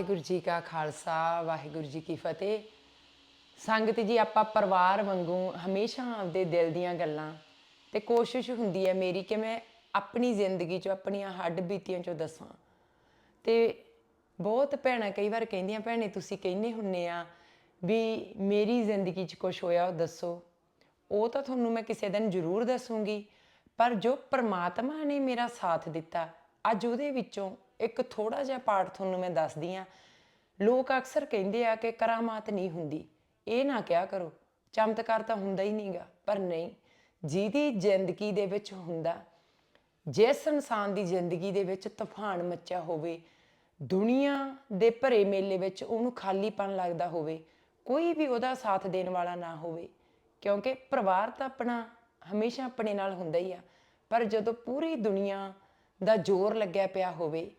ਵਾਹਿਗੁਰੂ ਜੀ ਕਾ ਖਾਲਸਾ, ਵਾਹਿਗੁਰੂ ਜੀ ਕੀ ਫਤਿਹ। ਸੰਗਤ ਜੀ, ਆਪਾਂ ਪਰਿਵਾਰ ਵਾਂਗੂ ਹਮੇਸ਼ਾ ਆਪਦੇ ਦਿਲ ਦੀਆਂ ਗੱਲਾਂ ਤੇ ਕੋਸ਼ਿਸ਼ ਹੁੰਦੀ ਹੈ ਮੇਰੀ ਕਿ ਮੈਂ ਆਪਣੀ ਜ਼ਿੰਦਗੀ ਚੋਂ, ਆਪਣੀਆਂ ਹੱਡ ਬੀਤੀਆਂ ਚੋਂ ਦੱਸਾਂ। ਤੇ ਬਹੁਤ ਭੈਣਾਂ ਕਈ ਵਾਰ ਕਹਿੰਦੀਆਂ, ਭੈਣੇ, ਤੁਸੀਂ ਕਹਿੰਦੇ ਹੁੰਨੇ ਆ ਵੀ ਮੇਰੀ ਜ਼ਿੰਦਗੀ 'ਚ ਕੁਝ ਹੋਇਆ, ਉਹ ਦੱਸੋ। ਉਹ ਤਾਂ ਤੁਹਾਨੂੰ ਮੈਂ ਕਿਸੇ ਦਿਨ ਜ਼ਰੂਰ ਦੱਸੂਗੀ, ਪਰ ਜੋ ਪ੍ਰਮਾਤਮਾ ਨੇ ਮੇਰਾ ਸਾਥ ਦਿੱਤਾ, ਅੱਜ ਉਹਦੇ ਵਿੱਚੋਂ ਇੱਕ ਥੋੜਾ ਜਿਹਾ ਪਾਰਟ ਤੁਹਾਨੂੰ ਮੈਂ ਦੱਸਦੀ ਆ ਲੋਕ ਅਕਸਰ ਕਹਿੰਦੇ ਆ ਕਿ ਕਰਾਮਾਤ ਨਹੀਂ ਹੁੰਦੀ। ਇਹ ਨਾ ਕਿਹਾ ਕਰੋ, ਚਮਤਕਾਰ ਤਾਂ ਹੁੰਦਾ ਹੀ ਨਹੀਂਗਾ, ਪਰ ਨਹੀਂ, ਜਿਹਦੀ ਜ਼ਿੰਦਗੀ ਦੇ ਵਿੱਚ ਹੁੰਦਾ, ਜਿਸ ਇਨਸਾਨ ਦੀ ਜ਼ਿੰਦਗੀ ਦੇ ਵਿੱਚ ਤੂਫਾਨ ਮੱਚਿਆ ਹੋਵੇ, ਦੁਨੀਆ ਦੇ ਭਰੇ ਮੇਲੇ ਵਿੱਚ ਉਹਨੂੰ ਖਾਲੀਪਨ ਲੱਗਦਾ ਹੋਵੇ, ਕੋਈ ਵੀ ਉਹਦਾ ਸਾਥ ਦੇਣ ਵਾਲਾ ਨਾ ਹੋਵੇ, ਕਿਉਂਕਿ ਪਰਿਵਾਰ ਤਾਂ ਆਪਣਾ ਹਮੇਸ਼ਾ ਆਪਣੇ ਨਾਲ ਹੁੰਦਾ ਹੀ ਆ, ਪਰ ਜਦੋਂ ਪੂਰੀ ਦੁਨੀਆ ਦਾ ਜ਼ੋਰ ਲੱਗਿਆ ਪਿਆ ਹੋਵੇ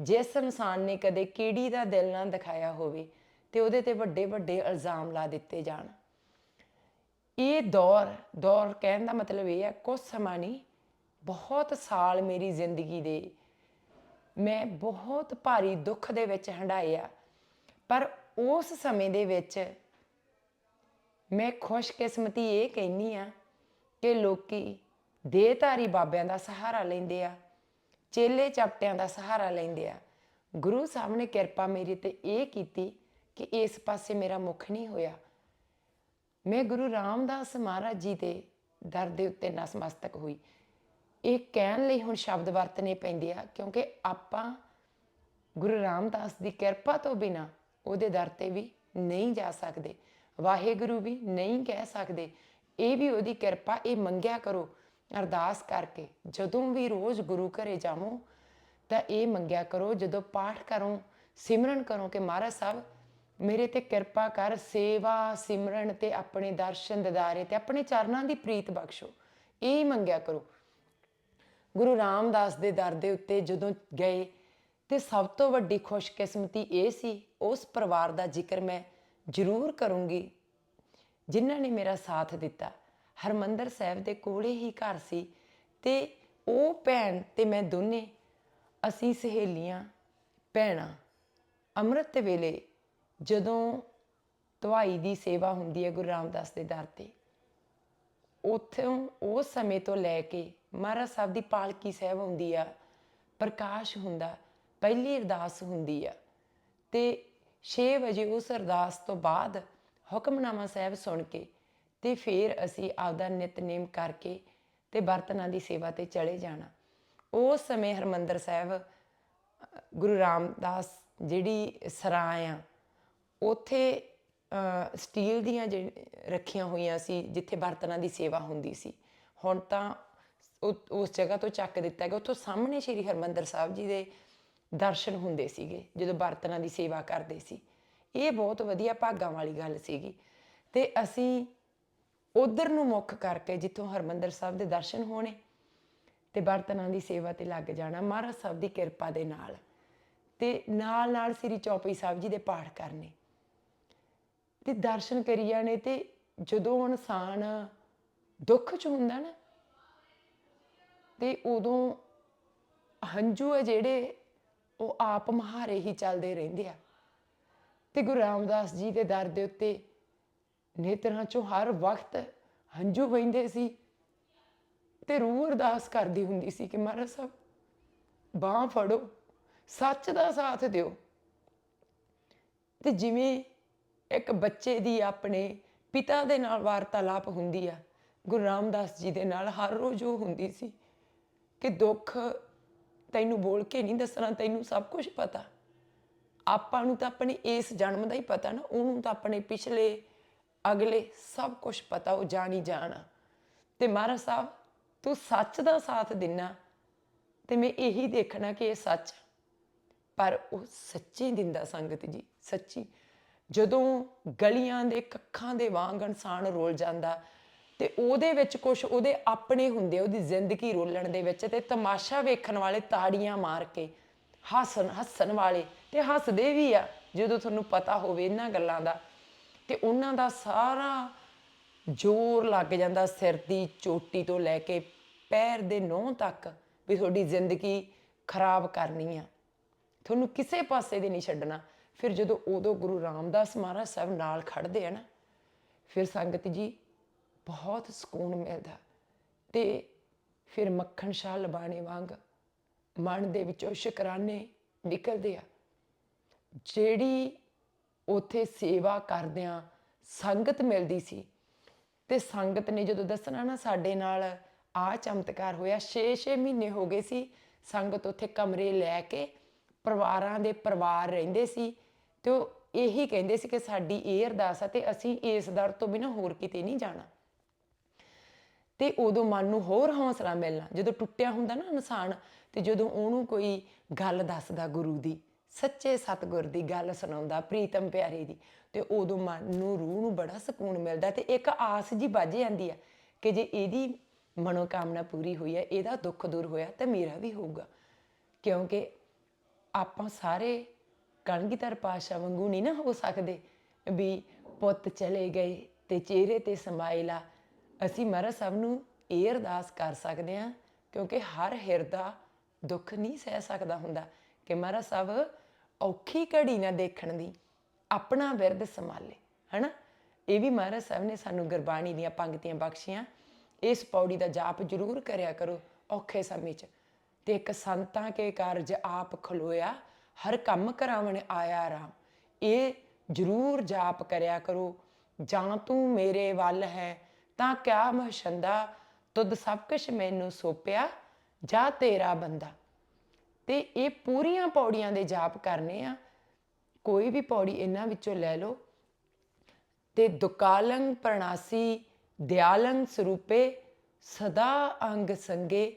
ਜਿਸ ਇਨਸਾਨ ਨੇ ਕਦੇ ਕੀੜੀ ਦਾ ਦਿਲ ਨਾ ਦਿਖਾਇਆ ਹੋਵੇ ਤੇ ਉਹਦੇ ਤੇ ਵੱਡੇ ਵੱਡੇ ਇਲਜ਼ਾਮ ਲਾ ਦਿੱਤੇ ਜਾਣ। ਇਹ ਦੌਰ ਦੌਰ ਕਹਿਣ ਦਾ ਮਤਲਬ ਇਹ ਹੈ ਕੁਝ ਸਮਾਂ ਨਹੀਂ, ਬਹੁਤ ਸਾਲ ਮੇਰੀ ਜ਼ਿੰਦਗੀ ਦੇ ਮੈਂ ਬਹੁਤ ਭਾਰੀ ਦੁੱਖ ਦੇ ਵਿੱਚ ਹੰਡਾਏ ਆ। ਪਰ ਉਸ ਸਮੇਂ ਦੇ ਵਿੱਚ ਮੈਂ ਖੁਸ਼ਕਿਸਮਤੀ ਇਹ ਕਹਿੰਨੀ ਆ ਕਿ ਲੋਕੀ ਦੇਹਧਾਰੀ ਬਾਬਿਆਂ ਦਾ ਸਹਾਰਾ ਲੈਂਦੇ ਆ। ਚੇਲੇ ਚਪਟਿਆਂ ਦਾ ਸਹਾਰਾ ਲੈਂਦੇ ਆ। ਗੁਰੂ ਸਾਹਿਬ ਨੇ ਕਿਰਪਾ ਮੇਰੀ ਤੇ ਇਹ ਕੀਤੀ ਕਿ ਇਸ ਪਾਸੇ ਮੇਰਾ ਮੁਖ ਨਹੀਂ ਹੋਇਆ। ਮੈਂ ਗੁਰੂ ਰਾਮਦਾਸ ਮਹਾਰਾਜ ਜੀ ਦੇ ਦਰ ਦੇ ਉੱਤੇ ਨਸਮਸਤਕ ਹੋਈ। ਇਹ ਕਹਿਣ ਲਈ ਹੁਣ ਸ਼ਬਦ ਵਰਤਨੇ ਪੈਂਦੇ ਆ, ਕਿਉਂਕਿ ਆਪਾਂ ਗੁਰੂ ਰਾਮਦਾਸ ਦੀ ਕਿਰਪਾ ਤੋਂ ਬਿਨਾ ਉਹਦੇ ਦਰ ਤੇ ਵੀ ਨਹੀਂ ਜਾ ਸਕਦੇ। ਵਾਹਿਗੁਰੂ ਵੀ ਨਹੀਂ ਕਹਿ ਸਕਦੇ। ਇਹ ਵੀ ਉਹਦੀ ਕਿਰਪਾ, ਇਹ ਮੰਗਿਆ ਕਰੋ। ਅਰਦਾਸ ਕਰਕੇ ਜਦੋਂ ਵੀ ਰੋਜ਼ ਗੁਰੂ ਘਰੇ ਜਾਵੋ ਤਾਂ ਇਹ ਮੰਗਿਆ ਕਰੋ, ਜਦੋਂ ਪਾਠ ਕਰੋ, ਸਿਮਰਨ ਕਰੋ ਕਿ ਮਹਾਰਾਜ ਸਾਹਿਬ, ਮੇਰੇ ਤੇ ਕਿਰਪਾ ਕਰ, ਸੇਵਾ, ਸਿਮਰਨ ਤੇ ਆਪਣੇ ਦਰਸ਼ਨ ਦਿਦਾਰੇ ਤੇ ਆਪਣੇ ਚਰਨਾਂ ਦੀ ਪ੍ਰੀਤ ਬਖਸ਼ੋ। ਇਹ ਹੀ ਮੰਗਿਆ ਕਰੋ। ਗੁਰੂ ਰਾਮਦਾਸ ਦੇ ਦਰ ਦੇ ਉੱਤੇ ਜਦੋਂ ਗਏ ਤੇ ਸਭ ਤੋਂ ਵੱਡੀ ਖੁਸ਼ਕਿਸਮਤੀ ਇਹ ਸੀ, ਉਸ ਪਰਿਵਾਰ ਦਾ ਜ਼ਿਕਰ ਮੈਂ ਜ਼ਰੂਰ ਕਰੂੰਗੀ, ਜਿਨ੍ਹਾਂ ਨੇ ਮੇਰਾ ਸਾਥ ਦਿੱਤਾ। ਹਰਮੰਦਰ ਸਾਹਿਬ ਦੇ ਕੋਲੇ ਹੀ ਘਰ ਸੀ ਤੇ ਉਹ ਭੈਣ ਤੇ ਮੈਂ ਦੋਨੇ, ਅਸੀਂ ਸਹੇਲੀਆਂ, ਭੈਣਾਂ, ਅੰਮ੍ਰਿਤ ਵੇਲੇ ਜਦੋਂ ਦਵਾਈ ਦੀ ਸੇਵਾ ਹੁੰਦੀ ਹੈ ਗੁਰੂ ਰਾਮਦਾਸ ਦੇ ਦਰ ਤੇ, ਉੱਥੋਂ ਉਸ ਸਮੇਂ ਤੋਂ ਲੈ ਕੇ ਮਹਾਰਾਜ ਸਾਹਿਬ ਦੀ ਪਾਲਕੀ ਸਾਹਿਬ ਹੁੰਦੀ ਆ, ਪ੍ਰਕਾਸ਼ ਹੁੰਦਾ, ਪਹਿਲੀ ਅਰਦਾਸ ਹੁੰਦੀ ਆ ਤੇ 6 ਵਜੇ ਉਸ ਅਰਦਾਸ ਤੋਂ ਬਾਅਦ ਹੁਕਮਨਾਮਾ ਸਾਹਿਬ ਸੁਣ ਕੇ ਤੇ ਫਿਰ ਅਸੀਂ ਆਪਦਾ ਨਿਤਨੇਮ ਕਰਕੇ ਤੇ ਬਰਤਨਾਂ ਦੀ ਸੇਵਾ ਤੇ ਚਲੇ ਜਾਣਾ। ਉਸ ਸਮੇਂ ਹਰਮੰਦਰ ਸਾਹਿਬ, ਗੁਰੂ ਰਾਮਦਾਸ ਜਿਹੜੀ ਸਰਾਂ ਆ, ਉਥੇ ਸਟੀਲ ਦੀਆਂ ਜਿਹੜੀ ਰੱਖੀਆਂ ਹੋਈਆਂ ਸੀ, ਜਿੱਥੇ ਬਰਤਨਾਂ ਦੀ ਸੇਵਾ ਹੁੰਦੀ ਸੀ। ਹੁਣ ਤਾਂ ਉਸ ਜਗ੍ਹਾ ਤੋਂ ਚੱਕ ਦਿੱਤਾ ਗਿਆ। ਉੱਥੋਂ ਸਾਹਮਣੇ ਸ਼੍ਰੀ ਹਰਮੰਦਰ ਸਾਹਿਬ ਜੀ ਦੇ ਦਰਸ਼ਨ ਹੁੰਦੇ ਸੀਗੇ, ਜਦੋਂ ਬਰਤਨਾਂ ਦੀ ਸੇਵਾ ਕਰਦੇ ਸੀ। ਇਹ ਬਹੁਤ ਵਧੀਆ ਭਾਗਾਂ ਵਾਲੀ ਗੱਲ ਸੀਗੀ। ਤੇ ਅਸੀਂ ਉਧਰ ਨੂੰ ਮੁੱਖ ਕਰਕੇ ਜਿੱਥੋਂ ਹਰਮੰਦਰ ਸਾਹਿਬ ਦੇ ਦਰਸ਼ਨ ਹੋਣੇ ਤੇ ਬਰਤਨਾਂ ਦੀ ਸੇਵਾ ਤੇ ਲੱਗ ਜਾਣਾ, ਮਹਾਰਾਜ ਸਾਹਿਬ ਦੀ ਕਿਰਪਾ ਦੇ ਨਾਲ। ਤੇ ਨਾਲ ਨਾਲ ਸ੍ਰੀ ਚੌਪਈ ਸਾਹਿਬ ਜੀ ਦੇ ਪਾਠ ਕਰਨੇ। ਤੇ ਦਰਸ਼ਨ ਕਰੀ ਜਾਣੇ ਤੇ ਜਦੋਂ ਇਨਸਾਨ ਦੁੱਖ ਚ ਹੁੰਦਾ ਨਾ, ਤੇ ਉਦੋਂ ਹੰਝੂ ਹੈ ਜਿਹੜੇ, ਉਹ ਆਪ ਮਹਾਰੇ ਹੀ ਚੱਲਦੇ ਰਹਿੰਦੇ ਆ। ਤੇ ਗੁਰੂ ਰਾਮਦਾਸ ਜੀ ਦੇ ਦਰ ਦੇ ਉੱਤੇ ਨੇਤਰਾਂ ਚੋਂ ਹਰ ਵਕਤ ਹੰਝੂ ਵਹਿੰਦੇ ਸੀ ਤੇ ਰੂਹ ਅਰਦਾਸ ਕਰਦੀ ਹੁੰਦੀ ਸੀ ਕਿ ਮਹਾਰਾਜ ਸਾਹਿਬ, ਬਾਹ ਫੜੋ, ਸੱਚ ਦਾ ਸਾਥ ਦਿਓ। ਤੇ ਜਿਵੇਂ ਇੱਕ ਬੱਚੇ ਦੀ ਆਪਣੇ ਪਿਤਾ ਦੇ ਨਾਲ ਵਾਰਤਾਲਾਪ ਹੁੰਦੀ ਆ, ਗੁਰੂ ਰਾਮਦਾਸ ਜੀ ਦੇ ਨਾਲ ਹਰ ਰੋਜ਼ ਉਹ ਹੁੰਦੀ ਸੀ ਕਿ ਦੁੱਖ ਤੈਨੂੰ ਬੋਲ ਕੇ ਨਹੀਂ ਦੱਸਣਾ, ਤੈਨੂੰ ਸਭ ਕੁਝ ਪਤਾ। ਆਪਾਂ ਨੂੰ ਤਾਂ ਆਪਣੇ ਇਸ ਜਨਮ ਦਾ ਹੀ ਪਤਾ ਨਾ, ਉਹਨੂੰ ਤਾਂ ਆਪਣੇ ਪਿਛਲੇ ਅਗਲੇ ਸਭ ਕੁਝ ਪਤਾ, ਉਹ ਜਾਣੀ ਜਾਣਾ ਤੇ ਮਹਾਰਾਜ ਸਾਹਿਬ, ਤੂੰ ਸੱਚ ਦਾ ਸਾਥ ਦਿਨਾ, ਤੇ ਮੈਂ ਇਹੀ ਦੇਖਣਾ ਕਿ ਇਹ ਸੱਚ ਪਰ ਉਹ ਸੱਚੀ ਦਿੰਦਾ ਸੰਗਤ ਜੀ, ਸੱਚੀ। ਜਦੋਂ ਗਲੀਆਂ ਦੇ ਕੱਖਾਂ ਦੇ ਵਾਂਗ ਇਨਸਾਨ ਰੋਲ ਜਾਂਦਾ, ਤੇ ਉਹਦੇ ਵਿੱਚ ਕੁਝ ਉਹਦੇ ਆਪਣੇ ਹੁੰਦੇ, ਉਹਦੀ ਜ਼ਿੰਦਗੀ ਰੋਲਣ ਦੇ ਵਿੱਚ ਤੇ ਤਮਾਸ਼ਾ ਵੇਖਣ ਵਾਲੇ ਤਾੜੀਆਂ ਮਾਰ ਕੇ, ਹੱਸਣ ਹੱਸਣ ਵਾਲੇ ਤੇ ਹੱਸਦੇ ਵੀ ਆ, ਜਦੋਂ ਤੁਹਾਨੂੰ ਪਤਾ ਹੋਵੇ ਇਹਨਾਂ ਗੱਲਾਂ ਦਾ। ਤੇ ਉਹਨਾਂ ਦਾ ਸਾਰਾ ਜ਼ੋਰ ਲੱਗ ਜਾਂਦਾ ਸਿਰ ਦੀ ਚੋਟੀ ਤੋਂ ਲੈ ਕੇ ਪੈਰ ਦੇ ਨੋਹ ਤੱਕ ਵੀ ਤੁਹਾਡੀ ਜ਼ਿੰਦਗੀ ਖਰਾਬ ਕਰਨੀ ਆ। ਤੁਹਾਨੂੰ ਕਿਸੇ ਪਾਸੇ ਦੀ ਨਹੀਂ ਛੱਡਣਾ। ਫਿਰ ਜਦੋਂ ਉਦੋਂ ਗੁਰੂ ਰਾਮਦਾਸ ਮਹਾਰਾਜ ਸਾਹਿਬ ਨਾਲ ਖੜਦੇ ਆ ਨਾ, ਫਿਰ ਸੰਗਤ ਜੀ ਬਹੁਤ ਸਕੂਨ ਮਿਲਦਾ ਤੇ ਫਿਰ ਮੱਖਣ ਸ਼ਾਹ ਲਬਾਣੇ ਵਾਂਗ ਮਨ ਦੇ ਵਿੱਚੋਂ ਸ਼ੁਕਰਾਨੇ ਨਿਕਲਦੇ ਆ। ਜਿਹੜੀ ਉੱਥੇ ਸੇਵਾ ਕਰਦਿਆਂ ਸੰਗਤ ਮਿਲਦੀ ਸੀ। ਤੇ ਸੰਗਤ ਨੇ ਜਦੋਂ ਦੱਸਣਾ ਨਾ ਸਾਡੇ ਨਾਲ ਆ ਚਮਤਕਾਰ ਹੋਇਆ 6-6 ਮਹੀਨੇ ਹੋ ਗਏ ਸੀ ਸੰਗਤ ਉੱਥੇ ਕਮਰੇ ਲੈ ਕੇ ਪਰਿਵਾਰਾਂ ਦੇ ਪਰਿਵਾਰ ਰਹਿੰਦੇ ਸੀ ਤੇ ਉਹ ਇਹੀ ਕਹਿੰਦੇ ਸੀ ਕਿ ਸਾਡੀ ਇਹ ਅਰਦਾਸ ਆ ਤੇ ਅਸੀਂ ਇਸ ਦਰ ਤੋਂ ਬਿਨਾਂ ਹੋਰ ਕਿਤੇ ਨਹੀਂ ਜਾਣਾ। ਤੇ ਉਦੋਂ ਮਨ ਨੂੰ ਹੋਰ ਹੌਸਲਾ ਮਿਲਣਾ, ਜਦੋਂ ਟੁੱਟਿਆ ਹੁੰਦਾ ਨਾ ਇਨਸਾਨ ਤੇ ਜਦੋਂ ਉਹਨੂੰ ਕੋਈ ਗੱਲ ਦੱਸਦਾ ਗੁਰੂ ਦੀ ਸੱਚੇ ਸਤਿਗੁਰ ਦੀ ਗੱਲ ਸੁਣਾਉਂਦਾ ਪ੍ਰੀਤਮ ਪਿਆਰੇ ਦੀ। ਤੇ ਉਦੋਂ ਮਨ ਨੂੰ, ਰੂਹ ਨੂੰ ਬੜਾ ਸਕੂਨ ਮਿਲਦਾ ਤੇ ਇੱਕ ਆਸ ਜੀ ਵੱਜ ਜਾਂਦੀ ਆ ਕਿ ਜੇ ਇਹਦੀ ਮਨੋਕਾਮਨਾ ਪੂਰੀ ਹੋਈ ਹੈ ਇਹਦਾ ਦੁੱਖ ਦੂਰ ਹੋਇਆ ਤਾਂ ਮੇਰਾ ਵੀ ਹੋਊਗਾ। ਕਿਉਂਕਿ ਆਪਾਂ ਸਾਰੇ ਕਣਗੀਧਰ ਪਾਸ਼ਾ ਵਾਂਗੂ ਨਹੀਂ ਨਾ ਹੋ ਸਕਦੇ ਵੀ ਪੁੱਤ ਚਲੇ ਗਏ ਤੇ ਚਿਹਰੇ ਤੇ ਸਮਾਈਲਾ ਅਸੀਂ ਮਹਾਰਾਜ ਸਾਹਿਬ ਨੂੰ ਇਹ ਅਰਦਾਸ ਕਰ ਸਕਦੇ ਹਾਂ ਕਿਉਂਕਿ ਹਰ ਹਿਰਦਾ ਦੁੱਖ ਨਹੀਂ ਸਹਿ ਸਕਦਾ ਹੁੰਦਾ। ਕਿ ਮਹਾਰਾਜ ਸਾਹਿਬ ਔਖੀ ਘੜੀ ਨਾ ਦੇਖਣ ਦੀ, ਆਪਣਾ ਵਿਰਧ ਸੰਭਾਲੇ, ਹਨਾ? ਇਹ ਵੀ ਮਹਾਰਾਜ ਸਾਹਿਬ ਨੇ ਸਾਨੂੰ ਗੁਰਬਾਣੀ ਦੀਆਂ ਪੰਕਤੀਆਂ ਬਖਸ਼ੀਆਂ। ਇਸ ਪੌੜੀ ਦਾ ਜਾਪ ਜ਼ਰੂਰ ਕਰਿਆ ਕਰੋ ਔਖੇ ਸਮੇਂ 'ਚ। ਤੇ ਇੱਕ ਸੰਤਾਂ ਕੇ ਕਾਰਜ ਆਪ ਖਲੋਇਆ, ਹਰ ਕੰਮ ਕਰਾਵਣ ਆਇਆ ਰਾਮ ਇਹ ਜ਼ਰੂਰ ਜਾਪ ਕਰਿਆ ਕਰੋ, ਜਾਂ ਤੂੰ ਮੇਰੇ ਵੱਲ ਹੈ, ਤਾਂ ਕਿਆ ਮਹਸ਼ੰਦਾ, ਤੁਧ ਸਭ ਕੁਛ ਮੈਨੂੰ ਸੋਪਿਆ, ਜਾ ਤੇਰਾ ਬੰਦਾ। ਤੇ ਇਹ ਪੂਰੀਆਂ ਪੌੜੀਆਂ ਦੇ ਜਾਪ ਕਰਨੇ ਆ। ਕੋਈ ਵੀ ਪੌੜੀ ਇਹਨਾਂ ਵਿੱਚੋਂ ਲੈ ਲਓ। ਤੇ ਦੁਕਾਲੰਗ ਪ੍ਰਣਾਸੀ ਦਿਆਲੰਗ ਸਰੂਪੇ, ਸਦਾ ਅੰਗ ਸੰਗੇ,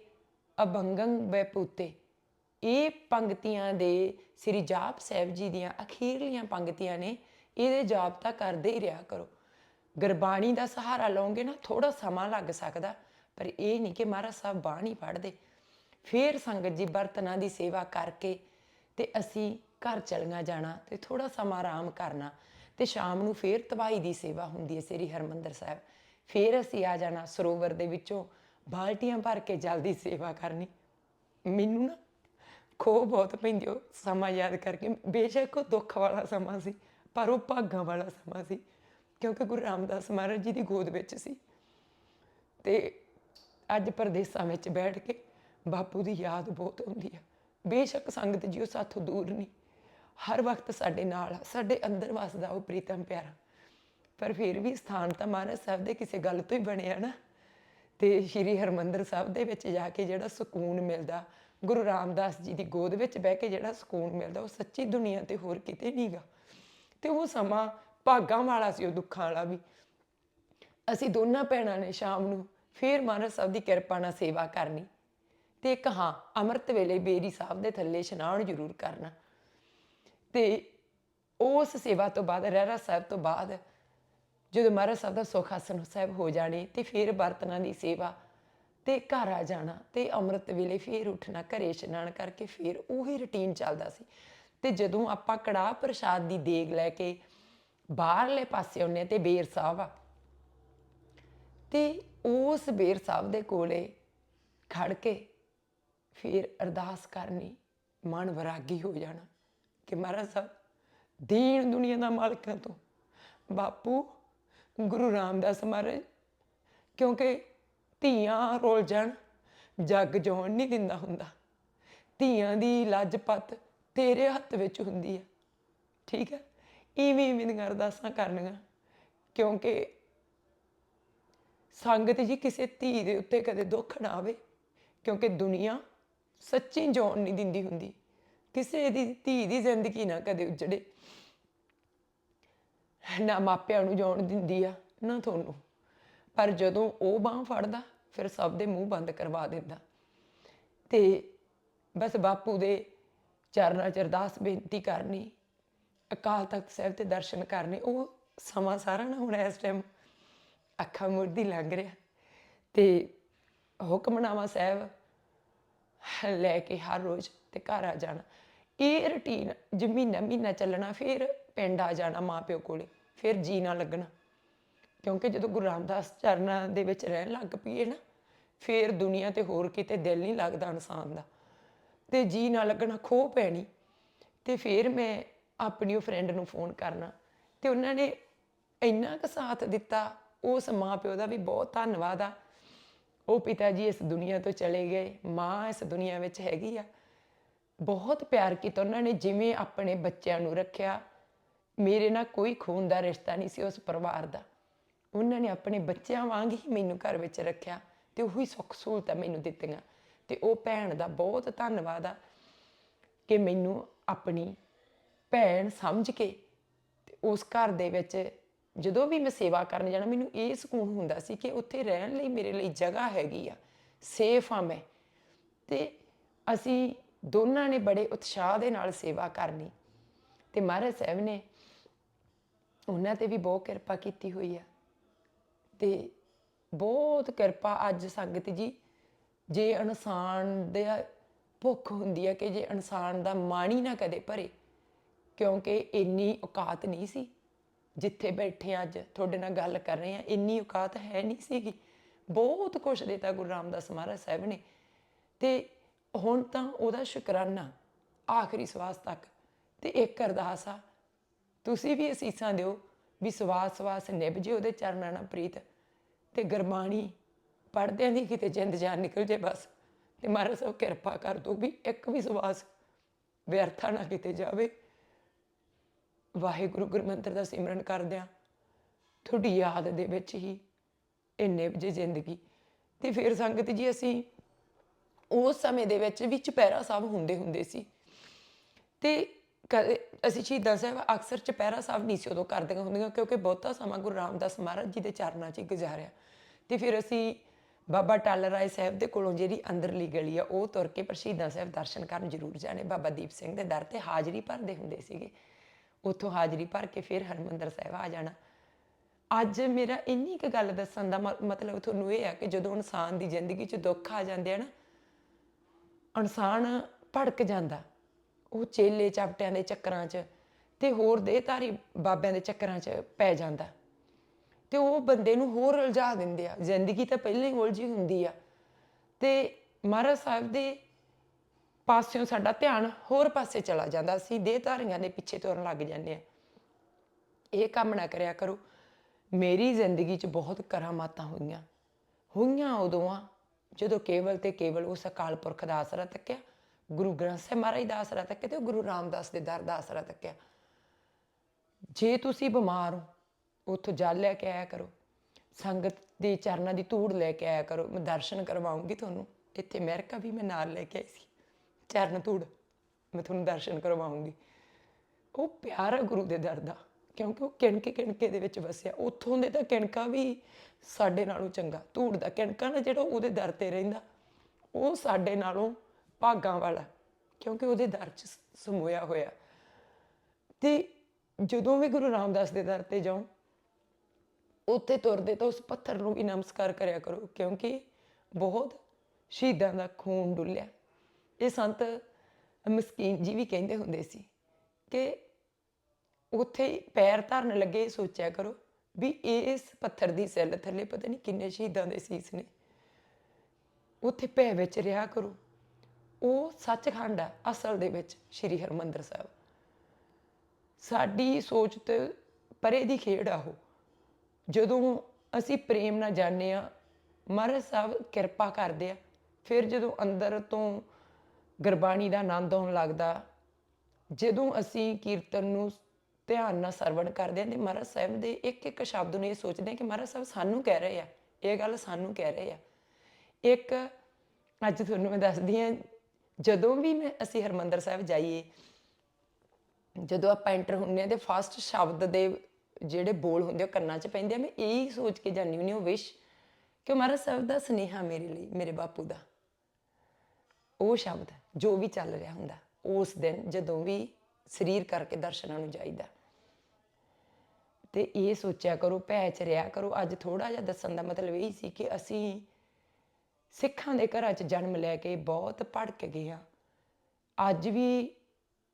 ਅਭੰਗੰ ਬੈਪੂਤੇ ਇਹ ਪੰਕਤੀਆਂ ਦੇ ਸ੍ਰੀ ਜਾਪ ਸਾਹਿਬ ਜੀ ਦੀਆਂ ਅਖੀਰਲੀਆਂ ਪੰਕਤੀਆਂ ਨੇ, ਇਹਦੇ ਜਾਪ ਤਾਂ ਕਰਦੇ ਹੀ ਰਿਹਾ ਕਰੋ। ਗੁਰਬਾਣੀ ਦਾ ਸਹਾਰਾ ਲਓਗੇ ਨਾ ਥੋੜਾ ਸਮਾਂ ਲੱਗ ਸਕਦਾ, ਪਰ ਇਹ ਨਹੀਂ ਕਿ ਮਹਾਰਾਜ ਸਾਹਿਬ ਬਾਣੀ ਪੜ੍ਹਦੇ। ਫੇਰ ਸੰਗਤ ਜੀ ਬਰਤਨਾਂ ਦੀ ਸੇਵਾ ਕਰਕੇ ਤੇ ਅਸੀਂ ਘਰ ਚਲੀਆਂ ਜਾਣਾ ਤੇ ਥੋੜਾ ਸਮਾਂ ਆਰਾਮ ਕਰਨਾ ਤੇ ਸ਼ਾਮ ਨੂੰ ਫੇਰ ਤਵਾਈ ਦੀ ਸੇਵਾ ਹੁੰਦੀ ਹੈ ਸ੍ਰੀ ਹਰਮੰਦਰ ਸਾਹਿਬ। ਫੇਰ ਅਸੀਂ ਆ ਜਾਣਾ ਸਰੋਵਰ ਦੇ ਵਿੱਚੋਂ, ਬਾਲਟੀਆਂ ਭਰ ਕੇ ਜਲਦੀ ਸੇਵਾ ਕਰਨੀ। ਮੈਨੂੰ ਨਾ ਖੋ ਬਹੁਤ ਪੈਂਦੀ, ਉਹ ਸਮਾਂ ਯਾਦ ਕਰਕੇ। ਬੇਸ਼ੱਕ ਉਹ ਦੁੱਖ ਵਾਲਾ ਸਮਾਂ ਸੀ, ਪਰ ਉਹ ਭਾਗਾਂ ਵਾਲਾ ਸਮਾਂ ਸੀ, ਕਿਉਂਕਿ ਗੁਰੂ ਰਾਮਦਾਸ ਮਹਾਰਾਜ ਜੀ ਦੀ ਗੋਦ ਵਿੱਚ ਸੀ। ਤੇ ਅੱਜ ਪਰਦੇਸਾਂ ਵਿੱਚ ਬੈਠ ਕੇ ਬਾਪੂ ਦੀ ਯਾਦ ਬਹੁਤ ਹੁੰਦੀ ਆ। ਬੇਸ਼ੱਕ ਸੰਗਤ ਜੀ ਉਹ ਸਾਥੋਂ ਦੂਰ ਨਹੀਂ। ਹਰ ਵਕਤ ਸਾਡੇ ਨਾਲ ਆ, ਸਾਡੇ ਅੰਦਰ ਵਸਦਾ ਉਹ ਪ੍ਰੀਤਮ ਪਿਆਰਾ। ਪਰ ਫਿਰ ਵੀ ਸਥਾਨ ਤਾਂ ਮਹਾਰਾਜ ਸਾਹਿਬ ਦੇ ਕਿਸੇ ਗੱਲ ਤੋਂ ਹੀ ਬਣਿਆ ਨਾ। ਤੇ ਸ਼੍ਰੀ ਹਰਮੰਦਰ ਸਾਹਿਬ ਦੇ ਵਿੱਚ ਜਾ ਕੇ ਜਿਹੜਾ ਸਕੂਨ ਮਿਲਦਾ, ਗੁਰੂ ਰਾਮਦਾਸ ਜੀ ਦੀ ਗੋਦ ਵਿੱਚ ਬਹਿ ਕੇ ਜਿਹੜਾ ਸਕੂਨ ਮਿਲਦਾ, ਉਹ ਸੱਚੀ ਦੁਨੀਆ ਤੇ ਹੋਰ ਕਿਤੇ ਨਹੀਂਗਾ ਤੇ ਉਹ ਸਮਾਂ ਭਾਗਾਂ ਵਾਲਾ ਸੀ, ਉਹ ਦੁੱਖਾਂ ਵਾਲਾ ਵੀ। ਅਸੀਂ ਦੋਨਾਂ ਭੈਣਾਂ ਨੇ ਸ਼ਾਮ ਨੂੰ ਫੇਰ ਮਹਾਰਾਜ ਸਾਹਿਬ ਦੀ ਕਿਰਪਾ ਨਾਲ ਸੇਵਾ ਕਰਨੀ। ਤੇ ਇੱਕ ਹਾਂ, ਅੰਮ੍ਰਿਤ ਵੇਲੇ ਬੇਰੀ ਸਾਹਿਬ ਦੇ ਥੱਲੇ ਇਸ਼ਨਾਨ ਜ਼ਰੂਰ ਕਰਨਾ। ਤੇ ਉਸ ਸੇਵਾ ਤੋਂ ਬਾਅਦ, ਰਹਿਰਾ ਸਾਹਿਬ ਤੋਂ ਬਾਅਦ ਜਦੋਂ ਮਹਾਰਾਜ ਸਾਹਿਬ ਦਾ ਸੁਖ ਆਸਣ ਸਾਹਿਬ ਹੋ ਜਾਣੇ ਤੇ ਫਿਰ ਬਰਤਨਾਂ ਦੀ ਸੇਵਾ ਤੇ ਘਰ ਆ ਜਾਣਾ ਤੇ ਅੰਮ੍ਰਿਤ ਵੇਲੇ ਫਿਰ ਉੱਠਣਾ, ਘਰੇ ਇਸ਼ਨਾਨ ਕਰਕੇ ਫਿਰ ਉਹੀ ਰੁਟੀਨ ਚੱਲਦਾ ਸੀ। ਤੇ ਜਦੋਂ ਆਪਾਂ ਕੜਾਹ ਪ੍ਰਸ਼ਾਦ ਦੀ ਦੇਗ ਲੈ ਕੇ ਬਾਹਰਲੇ ਪਾਸੇ ਆਉਂਦੇ ਤੇ ਬੇਰ ਸਾਹਿਬ ਆ। ਤੇ ਉਸ ਬੇਰ ਸਾਹਿਬ ਦੇ ਕੋਲੇ ਖੜ ਕੇ ਫਿਰ ਅਰਦਾਸ ਕਰਨੀ, ਮਨ ਵਿਰਾਗੀ ਹੋ ਜਾਣਾ ਕਿ ਮਹਾਰਾਜ ਸਾਹਿਬ, ਦੀਨ ਦੁਨੀਆ ਦਾ ਮਾਲਕ ਹੈ ਤੂੰ। ਬਾਪੂ, ਗੁਰੂ ਰਾਮਦਾਸ ਮਹਾਰਾਜ, ਕਿਉਂਕਿ ਧੀਆਂ ਰੋਲ ਜਾਣ, ਜੱਗ ਜੋਣ ਨਹੀਂ ਦਿੰਦਾ ਹੁੰਦਾ। ਧੀਆਂ ਦੀ ਲੱਜ ਪੱਤ ਤੇਰੇ ਹੱਥ ਵਿੱਚ ਹੁੰਦੀ ਹੈ ਠੀਕ ਹੈ ਇਵੇਂ ਇਵੇਂ ਦੀਆਂ ਅਰਦਾਸਾਂ ਕਰਨੀਆਂ, ਕਿਉਂਕਿ ਸੰਗਤ ਜੀ ਕਿਸੇ ਧੀ ਦੇ ਉੱਤੇ ਕਦੇ ਦੁੱਖ ਨਾ ਆਵੇ, ਕਿਉਂਕਿ ਦੁਨੀਆ ਸੱਚੀ ਜਾਣ ਨਹੀਂ ਦਿੰਦੀ ਹੁੰਦੀ। ਕਿਸੇ ਦੀ ਧੀ ਦੀ ਜ਼ਿੰਦਗੀ ਨਾ ਕਦੇ ਉਜੜੇ। ਨਾ ਮਾਪਿਆਂ ਨੂੰ ਜਾਣ ਦਿੰਦੀ ਆ, ਨਾ ਤੁਹਾਨੂੰ। ਪਰ ਜਦੋਂ ਉਹ ਬਾਹ ਫੜਦਾ, ਫਿਰ ਸਭ ਦੇ ਮੂੰਹ ਬੰਦ ਕਰਵਾ ਦਿੰਦਾ। ਤੇ ਬਸ ਬਾਪੂ ਦੇ ਚਰਨਾਂ 'ਚ ਅਰਦਾਸ ਬੇਨਤੀ ਕਰਨੀ, ਅਕਾਲ ਤਖਤ ਸਾਹਿਬ ਤੇ ਦਰਸ਼ਨ ਕਰਨੇ, ਉਹ ਸਮਾਂ ਸਾਰਾ ਨਾ ਹੁਣ ਇਸ ਟਾਈਮ ਅੱਖਾਂ ਮੁਰਦੀ ਲੰਘ ਰਿਹਾ। ਤੇ ਹੁਕਮਨਾਮਾ ਸਾਹਿਬ ਲੈ ਕੇ ਹਰ ਰੋਜ਼ ਤੇ ਘਰ ਆ ਜਾਣਾ। ਇਹ ਰੁਟੀਨ ਜੇ ਮਹੀਨਾ ਮਹੀਨਾ ਚੱਲਣਾ, ਫਿਰ ਪਿੰਡ ਆ ਜਾਣਾ ਮਾਪਿਓ ਕੋਲੇ, ਫਿਰ ਜੀ ਨਾ ਲੱਗਣਾ। ਕਿਉਂਕਿ ਜਦੋਂ ਗੁਰੂ ਰਾਮਦਾਸ ਚਰਨਾਂ ਦੇ ਵਿੱਚ ਰਹਿਣ ਲੱਗ ਪਈਏ ਨਾ, ਫਿਰ ਦੁਨੀਆ ਤੇ ਹੋਰ ਕਿਤੇ ਦਿਲ ਨਹੀਂ ਲੱਗਦਾ ਇਨਸਾਨ ਦਾ। ਤੇ ਜੀ ਨਾ ਲੱਗਣਾ ਖੋ ਪੈਣੀ, ਤੇ ਫਿਰ ਮੈਂ ਆਪਣੀ ਉਹ ਫਰੈਂਡ ਨੂੰ ਫੋਨ ਕਰਨਾ। ਤੇ ਉਹਨਾਂ ਨੇ ਇੰਨਾ ਕੁ ਸਾਥ ਦਿੱਤਾ, ਉਸ ਮਾਂ ਪਿਓ ਦਾ ਵੀ ਬਹੁਤ ਧੰਨਵਾਦ ਆ। ਉਹ ਪਿਤਾ ਜੀ ਇਸ ਦੁਨੀਆ ਤੋਂ ਚਲੇ ਗਏ, ਮਾਂ ਇਸ ਦੁਨੀਆ ਵਿੱਚ ਹੈਗੀ ਆ। ਬਹੁਤ ਪਿਆਰ ਕੀਤਾ ਉਹਨਾਂ ਨੇ, ਜਿਵੇਂ ਆਪਣੇ ਬੱਚਿਆਂ ਨੂੰ ਰੱਖਿਆ। ਮੇਰੇ ਨਾਲ ਕੋਈ ਖੂਨ ਦਾ ਰਿਸ਼ਤਾ ਨਹੀਂ ਸੀ ਉਸ ਪਰਿਵਾਰ ਦਾ। ਉਹਨਾਂ ਨੇ ਆਪਣੇ ਬੱਚਿਆਂ ਵਾਂਗ ਹੀ ਮੈਨੂੰ ਘਰ ਵਿੱਚ ਰੱਖਿਆ ਤੇ ਉਹੀ ਸੁੱਖ ਸਹੂਲਤਾਂ ਮੈਨੂੰ ਦਿੱਤੀਆਂ। ਤੇ ਉਹ ਭੈਣ ਦਾ ਬਹੁਤ ਧੰਨਵਾਦ ਆ ਕਿ ਮੈਨੂੰ ਆਪਣੀ ਭੈਣ ਸਮਝ ਕੇ ਉਸ ਘਰ ਦੇ ਵਿੱਚ ਜਦੋਂ ਵੀ ਮੈਂ ਸੇਵਾ ਕਰਨ ਜਾਣਾ, ਮੈਨੂੰ ਇਹ ਸਕੂਨ ਹੁੰਦਾ ਸੀ ਕਿ ਉੱਥੇ ਰਹਿਣ ਲਈ ਮੇਰੇ ਲਈ ਜਗ੍ਹਾ ਹੈਗੀ ਆ ਸੇਫ ਆ ਮੈਂ। ਤੇ ਅਸੀਂ ਦੋਨਾਂ ਨੇ ਬੜੇ ਉਤਸ਼ਾਹ ਦੇ ਨਾਲ ਸੇਵਾ ਕਰਨੀ। ਤੇ ਮਹਾਰਾਜ ਸਾਹਿਬ ਨੇ ਉਹਨਾਂ ਤੇ ਵੀ ਬਹੁਤ ਕਿਰਪਾ ਕੀਤੀ ਹੋਈ ਆ। ਤੇ ਬਹੁਤ ਕਿਰਪਾ ਅੱਜ ਸੰਗਤ ਜੀ, ਜੇ ਇਨਸਾਨ ਦੇ ਭੁੱਖ ਹੁੰਦੀ ਹੈ ਕਿ ਜੇ ਇਨਸਾਨ ਦਾ ਮਾਣ ਹੀ ਨਾ ਕਦੇ ਭਰੇ, ਕਿਉਂਕਿ ਇੰਨੀ ਔਕਾਤ ਨਹੀਂ ਸੀ। ਜਿੱਥੇ ਬੈਠੇ ਅੱਜ, ਤੁਹਾਡੇ ਨਾਲ ਗੱਲ ਕਰ ਰਹੇ ਆ, ਇੰਨੀ ਔਕਾਤ ਹੈ ਨਹੀਂ ਸੀਗੀ। ਬਹੁਤ ਕੁਛ ਦਿੱਤਾ ਗੁਰੂ ਰਾਮਦਾਸ ਮਹਾਰਾਜ ਸਾਹਿਬ ਨੇ। ਤੇ ਹੁਣ ਤਾਂ ਉਹਦਾ ਸ਼ੁਕਰਾਨਾ ਆਖਰੀ ਸਵਾਸ ਤੱਕ। ਤੇ ਇੱਕ ਅਰਦਾਸ ਆ, ਤੁਸੀਂ ਵੀ ਅਸੀਸਾਂ ਦਿਓ ਵੀ ਸਵਾਸ ਸਵਾਸ ਨਿਭ ਜੇ ਉਹਦੇ ਚਰਨਾਂ ਨਾਲ ਪ੍ਰੀਤ। ਤੇ ਗਰਮਾਣੀ ਪੜਦਿਆਂ ਦੀ ਕਿਤੇ ਜਿੰਦ ਜਾਨ ਨਿਕਲ ਜੇ ਬਸ। ਤੇ ਮਹਾਰਾਜ ਸਾਹਿਬ ਕਿਰਪਾ ਕਰ ਦੋ ਵੀ ਇੱਕ ਵੀ ਸਵਾਸ ਵਿਅਰਥਾ ਨਾ ਕਿਤੇ ਜਾਵੇ। ਵਾਹਿਗੁਰੂ ਗੁਰਮੰਤਰ ਦਾ ਸਿਮਰਨ ਕਰਦਿਆਂ ਤੁਹਾਡੀ ਯਾਦ ਦੇ ਵਿੱਚ ਹੀ ਇਹ ਨਿਭ ਜ਼ਿੰਦਗੀ। ਤੇ ਫਿਰ ਸੰਗਤ ਜੀ ਅਸੀਂ ਉਸ ਸਮੇਂ ਦੇ ਵਿੱਚ ਵਿੱਚ ਪੈਰਾ ਸਾਹਿਬ ਹੁੰਦੇ ਹੁੰਦੇ ਸੀ। ਤੇ ਅਸੀਂ ਸ਼ਹੀਦਾਂ ਸਾਹਿਬ ਅਕਸਰ ਚੁਪਹਿਰਾ ਸਾਹਿਬ ਨਹੀਂ ਸੀ ਉਦੋਂ ਕਰਦੀਆਂ ਹੁੰਦੀਆਂ ਕਿਉਂਕਿ ਬਹੁਤਾ ਸਮਾਂ ਗੁਰੂ ਰਾਮਦਾਸ ਮਹਾਰਾਜ ਜੀ ਦੇ ਚਰਨਾਂ 'ਚ ਗੁਜ਼ਾਰਿਆ। ਤੇ ਫਿਰ ਅਸੀਂ ਬਾਬਾ ਟਾਲ ਰਾਏ ਸਾਹਿਬ ਦੇ ਕੋਲੋਂ ਜਿਹੜੀ ਅੰਦਰਲੀ ਗਲੀ ਆ ਉਹ ਤੁਰ ਕੇ ਪਰ ਸ਼ਹੀਦਾਂ ਸਾਹਿਬ ਦਰਸ਼ਨ ਕਰਨ ਜ਼ਰੂਰ ਜਾਣੇ। ਬਾਬਾ ਦੀਪ ਸਿੰਘ ਦੇ ਦਰ ਤੇ ਹਾਜ਼ਰੀ ਭਰਦੇ ਹੁੰਦੇ ਸੀਗੇ। ਉੱਥੋਂ ਹਾਜ਼ਰੀ ਭਰ ਕੇ ਫਿਰ ਹਰਮੰਦਰ ਸਾਹਿਬ ਆ ਜਾਣਾ। ਅੱਜ ਮੇਰਾ ਇੰਨੀ ਕੁ ਗੱਲ ਦੱਸਣ ਦਾ ਮ- ਮਤਲਬ ਤੁਹਾਨੂੰ ਇਹ ਆ ਕਿ ਜਦੋਂ ਇਨਸਾਨ ਦੀ ਜ਼ਿੰਦਗੀ 'ਚ ਦੁੱਖ ਆ ਜਾਂਦੇ ਆ ਨਾ, ਇਨਸਾਨ ਭੜਕ ਜਾਂਦਾ ਉਹ ਚੇਲੇ ਚਪਟਿਆਂ ਦੇ ਚੱਕਰਾਂ 'ਚ ਤੇ ਹੋਰ ਦੇਹਧਾਰੀ ਬਾਬਿਆਂ ਦੇ ਚੱਕਰਾਂ 'ਚ ਪੈ ਜਾਂਦਾ। ਤੇ ਉਹ ਬੰਦੇ ਨੂੰ ਹੋਰ ਉਲਝਾ ਦਿੰਦੇ ਆ। ਜ਼ਿੰਦਗੀ ਤਾਂ ਪਹਿਲਾਂ ਹੀ ਉਲਝੀ ਹੁੰਦੀ ਆ। ਤੇ ਮਹਾਰਾਜ ਸਾਹਿਬ ਦੇ ਪਾਸਿਓਂ ਸਾਡਾ ਧਿਆਨ ਹੋਰ ਪਾਸੇ ਚਲਾ ਜਾਂਦਾ ਅਸੀਂ ਦੇਹਧਾਰੀਆਂ ਦੇ ਪਿੱਛੇ ਤੁਰਨ ਲੱਗ ਜਾਂਦੇ ਆ। ਇਹ ਕੰਮ ਨਾ ਕਰਿਆ ਕਰੋ। ਮੇਰੀ ਜ਼ਿੰਦਗੀ 'ਚ ਬਹੁਤ ਕਰਾਮਾਤਾਂ ਹੋਈਆਂ। ਹੋਈਆਂ ਉਦੋਂ ਆ, ਜਦੋਂ ਕੇਵਲ ਤੇ ਕੇਵਲ ਉਸ ਅਕਾਲ ਪੁਰਖ ਦਾ ਆਸਰਾ ਤੱਕਿਆ, ਗੁਰੂ ਗ੍ਰੰਥ ਸਾਹਿਬ ਮਹਾਰਾਜ ਦਾ ਆਸਰਾ ਤੱਕਿਆ ਤੇ ਗੁਰੂ ਰਾਮਦਾਸ ਦੇ ਦਰ ਦਾ ਆਸਰਾ ਤੱਕਿਆ। ਜੇ ਤੁਸੀਂ ਬਿਮਾਰ ਹੋ, ਉੱਥੋਂ ਜਲ ਲੈ ਕੇ ਆਇਆ ਕਰੋ। ਸੰਗਤ ਦੇ ਚਰਨਾਂ ਦੀ ਧੂੜ ਲੈ ਕੇ ਆਇਆ ਕਰੋ। ਮੈਂ ਦਰਸ਼ਨ ਕਰਵਾਉਂਗੀ ਤੁਹਾਨੂੰ। ਇੱਥੇ ਅਮਰੀਕਾ ਵੀ ਮੈਂ ਨਾਲ ਲੈ ਕੇ ਆਈ ਸੀ। ਚਰਨ ਧੂੜ। ਮੈਂ ਤੁਹਾਨੂੰ ਦਰਸ਼ਨ ਕਰਵਾਉਂਗੀ। ਉਹ ਪਿਆਰ ਹੈ ਗੁਰੂ ਦੇ ਦਰ ਦਾ, ਕਿਉਂਕਿ ਉਹ ਕਿਣਕੇ ਕਿਣਕੇ ਦੇ ਵਿੱਚ ਵਸਿਆ। ਉੱਥੋਂ ਦੇ ਤਾਂ ਕਿਣਕਾ ਵੀ ਸਾਡੇ ਨਾਲੋਂ ਚੰਗਾ। ਧੂੜ ਦਾ ਕਿਣਕਾ ਨਾ ਜਿਹੜਾ ਉਹਦੇ ਦਰ ਤੇ ਰਹਿੰਦਾ, ਉਹ ਸਾਡੇ ਨਾਲੋਂ ਭਾਗਾਂ ਵਾਲਾ, ਕਿਉਂਕਿ ਉਹਦੇ ਦਰ 'ਚ ਸਮੋਇਆ ਹੋਇਆ। ਤੇ ਜਦੋਂ ਵੀ ਗੁਰੂ ਰਾਮਦਾਸ ਦੇ ਦਰ ਤੇ ਜਾਓ, ਉੱਥੇ ਤੁਰਦੇ ਤਾਂ ਉਸ ਪੱਥਰ ਨੂੰ ਵੀ ਨਮਸਕਾਰ ਕਰਿਆ ਕਰੋ, ਕਿਉਂਕਿ ਬਹੁਤ ਸ਼ਹੀਦਾਂ ਦਾ ਖੂਨ ਡੁੱਲਿਆ। ਇਹ ਸੰਤ ਮਸਕੀਨ ਜੀ ਵੀ ਕਹਿੰਦੇ ਹੁੰਦੇ ਸੀ ਕਿ ਉੱਥੇ ਪੈਰ ਧਰਨ ਲੱਗੇ ਸੋਚਿਆ ਕਰੋ ਵੀ ਇਸ ਪੱਥਰ ਦੀ ਸੈੱਲ ਥੱਲੇ ਪਤਾ ਨਹੀਂ ਕਿੰਨੇ ਸ਼ਹੀਦਾਂ ਦੇ ਸੀਸ ਨੇ। ਉੱਥੇ ਭੈ ਵਿੱਚ ਰਿਹਾ ਕਰੋ। ਉਹ ਸੱਚਖੰਡ ਆ, ਅਸਲ ਦੇ ਵਿੱਚ ਸ੍ਰੀ ਹਰਮੰਦਰ ਸਾਹਿਬ। ਸਾਡੀ ਸੋਚ ਤੇ ਪਰੇ ਦੀ ਖੇਡ ਆ ਉਹ। ਜਦੋਂ ਅਸੀਂ ਪ੍ਰੇਮ ਨਾਲ ਜਾਣਦੇ ਆ ਮਹਾਰਾਜ ਸਾਹਿਬ ਕਿਰਪਾ ਕਰਦੇ ਆ, ਫਿਰ ਜਦੋਂ ਅੰਦਰ ਤੋਂ ਗੁਰਬਾਣੀ ਦਾ ਆਨੰਦ ਆਉਣ ਲੱਗਦਾ। ਜਦੋਂ ਅਸੀਂ ਕੀਰਤਨ ਨੂੰ ਧਿਆਨ ਨਾਲ ਸਰਵਣ ਕਰਦੇ ਹਾਂ ਤੇ ਮਹਾਰਾਜ ਸਾਹਿਬ ਦੇ ਇੱਕ ਇੱਕ ਸ਼ਬਦ ਨੂੰ ਇਹ ਸੋਚਦੇ ਹਾਂ ਕਿ ਮਹਾਰਾਜ ਸਾਹਿਬ ਸਾਨੂੰ ਕਹਿ ਰਹੇ ਆ। ਇਹ ਗੱਲ ਸਾਨੂੰ ਕਹਿ ਰਹੇ ਆ। ਇੱਕ, ਅੱਜ ਤੁਹਾਨੂੰ ਮੈਂ ਦੱਸਦੀ ਹਾਂ, ਜਦੋਂ ਵੀ ਮੈਂ ਅਸੀਂ ਹਰਮੰਦਰ ਸਾਹਿਬ ਜਾਈਏ, ਜਦੋਂ ਆਪਾਂ ਐਂਟਰ ਹੁੰਦੇ ਆ ਤੇ ਫਸਟ ਸ਼ਬਦ ਦੇ ਜਿਹੜੇ ਬੋਲ ਹੁੰਦੇ ਉਹ ਕੰਨਾਂ 'ਚ ਪੈਂਦੇ ਆ, ਮੈਂ ਇਹੀ ਸੋਚ ਕੇ ਜਾਂਦੀ ਹੁੰਦੀ ਉਹ ਵਿਸ਼ ਕਿ ਮਹਾਰਾਜ ਸਾਹਿਬ ਦਾ ਸੁਨੇਹਾ ਮੇਰੇ ਲਈ, ਮੇਰੇ ਬਾਪੂ ਦਾ। ਉਹ ਸ਼ਬਦ। ਜੋ ਵੀ ਚੱਲ ਰਿਹਾ ਹੁੰਦਾ, ਉਸ ਦਿਨ ਜਦੋਂ ਵੀ ਸਰੀਰ ਕਰਕੇ ਦਰਸ਼ਨਾਂ ਨੂੰ ਜਾਈਦਾ। ਤੇ ਇਹ ਸੋਚਿਆ ਕਰੋ ਭੈ ਚ ਰਿਆ ਕਰੋ। ਅੱਜ ਥੋੜਾ ਜਿਹਾ ਦੱਸਣ ਦਾ ਮਤਲਬ ਇਹ ਸੀ ਕਿ ਅਸੀਂ ਸਿੱਖਾਂ ਦੇ ਘਰਾਂ 'ਚ ਜਨਮ ਲੈ ਕੇ ਬਹੁਤ ਭੜਕ ਗਏ ਆ ਅੱਜ ਵੀ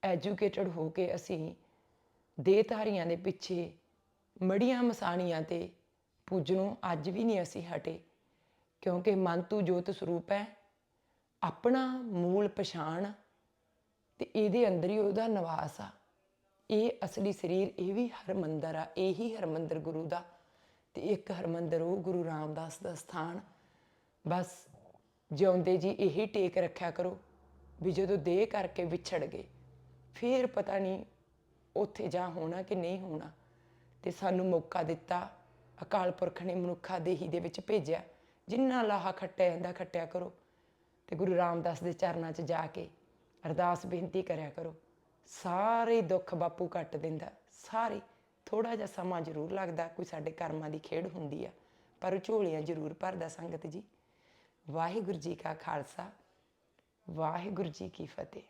ਐਜੂਕੇਟਡ ਹੋ ਕੇ ਅਸੀਂ ਦੇਹਧਾਰੀਆਂ ਦੇ ਪਿੱਛੇ ਮੜੀਆਂ ਮਸਾਣੀਆਂ ਤੇ ਪੂਜਣੋਂ ਅੱਜ ਵੀ ਨਹੀਂ ਅਸੀਂ ਹਟੇ, ਕਿਉਂਕਿ ਮਨ ਤੂੰ ਜੋਤ ਸਰੂਪ ਹੈ। ਆਪਣਾ ਮੂਲ ਪਛਾਣ ਤੇ ਇਹਦੇ ਅੰਦਰ ਹੀ ਉਹਦਾ ਨਿਵਾਸ ਆ। ਇਹ ਅਸਲੀ ਸਰੀਰ, ਇਹ ਵੀ ਹਰਮੰਦਰ ਆ, ਇਹੀ ਹਰਮੰਦਰ ਗੁਰੂ ਦਾ ਤੇ ਇੱਕ ਹਰਮੰਦਰ ਉਹ ਗੁਰੂ ਰਾਮਦਾਸ ਦਾ ਸਥਾਨ। ਬਸ ਜਿਉਂਦੇ ਜੀ ਇਹੀ ਟੇਕ ਰੱਖਿਆ ਕਰੋ ਵੀ ਜਦੋਂ ਦੇਹ ਕਰਕੇ ਵਿਛੜ ਗਏ, ਫੇਰ ਪਤਾ ਨਹੀਂ ਉੱਥੇ ਜਾ ਹੋਣਾ ਕਿ ਨਹੀਂ ਹੋਣਾ ਤੇ ਸਾਨੂੰ ਮੌਕਾ ਦਿੱਤਾ, ਅਕਾਲ ਪੁਰਖ ਨੇ ਮਨੁੱਖਾ ਦੇਹੀ ਦੇ ਵਿੱਚ ਭੇਜਿਆ। ਜਿੰਨਾ ਲਾਹਾ ਖੱਟਿਆ ਜਾਂਦਾ ਖੱਟਿਆ ਕਰੋ। ਤੇ ਗੁਰੂ ਰਾਮਦਾਸ ਦੇ ਚਰਨਾਂ 'ਚ ਜਾ ਕੇ ਅਰਦਾਸ ਬੇਨਤੀ ਕਰਿਆ ਕਰੋ। ਸਾਰੇ ਦੁੱਖ ਬਾਪੂ ਕੱਟ ਦਿੰਦਾ। ਸਾਰੇ। ਥੋੜਾ ਜਿਹਾ ਸਮਾਂ ਜ਼ਰੂਰ ਲੱਗਦਾ, ਕੋਈ ਸਾਡੇ ਕਰਮਾਂ ਦੀ ਖੇਡ ਹੁੰਦੀ ਆ। ਪਰ ਉਹ ਝੋਲੀਆਂ ਜ਼ਰੂਰ ਭਰਦਾ ਸੰਗਤ ਜੀ। ਵਾਹਿਗੁਰੂ ਜੀ ਕਾ ਖਾਲਸਾ, ਵਾਹਿਗੁਰੂ ਜੀ ਕੀ ਫਤਿਹ।